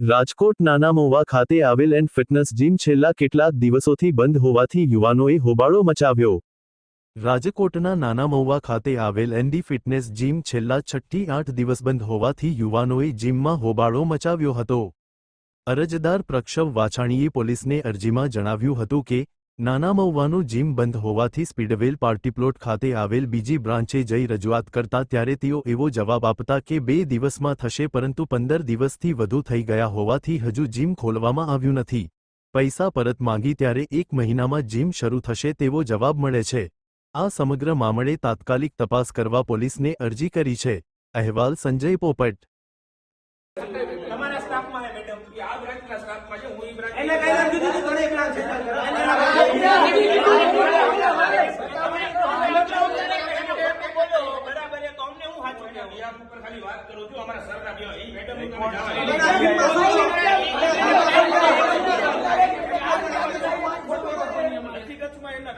રાજકોટ નાના મહુવા ખાતે આવેલ એન્ડ ફિટનેસ જીમ છેલ્લા કેટલાક દિવસોથી બંધ હોવાથી યુવાનોએ હોબાળો મચાવ્યો. રાજકોટના નાના મહુવા ખાતે આવેલ એન્ડી ફિટનેસ જીમ છેલ્લા છઠ્ઠી આઠ દિવસ બંધ હોવાથી યુવાનોએ જીમમાં હોબાળો મચાવ્યો હતો. અરજદાર પ્રક્ષવ વાછાણીએ પોલીસને અરજીમાં જણાવ્યું હતું કે નાના મહુવાનું જીમ બંધ હોવાથી સ્પીડવેલ પાર્ટીપ્લોટ ખાતે આવેલ બીજી બ્રાન્ચે જઈ રજૂઆત કરતા ત્યારે તેઓ એવો જવાબ આપતા કે બે દિવસમાં થશે પરંતુ પંદર દિવસથી વધુ થઈ ગયા હોવાથી હજુ જીમ ખોલવામાં આવ્યું નથી પૈસા પરત માંગી ત્યારે એક મહિનામાં જીમ શરૂ થશે તેવો જવાબ મળે છે આ સમગ્ર મામલે તાત્કાલિક તપાસ કરવા પોલીસને અરજી કરી છે અહેવાલ સંજય પોપટ તમારા સ્ટાફમાં હે મેડમ કે આ બ્રાન્ચના સ્ટાફમાં છે હું ઈ બ્રાન્ચ એને કઈ? છે. બરાબર છે, તો અમને હું આપ ઉપર ખાલી વાત કરું છું અમારા સર ના ઈ મેડમ. એના? હકીકતમાં એના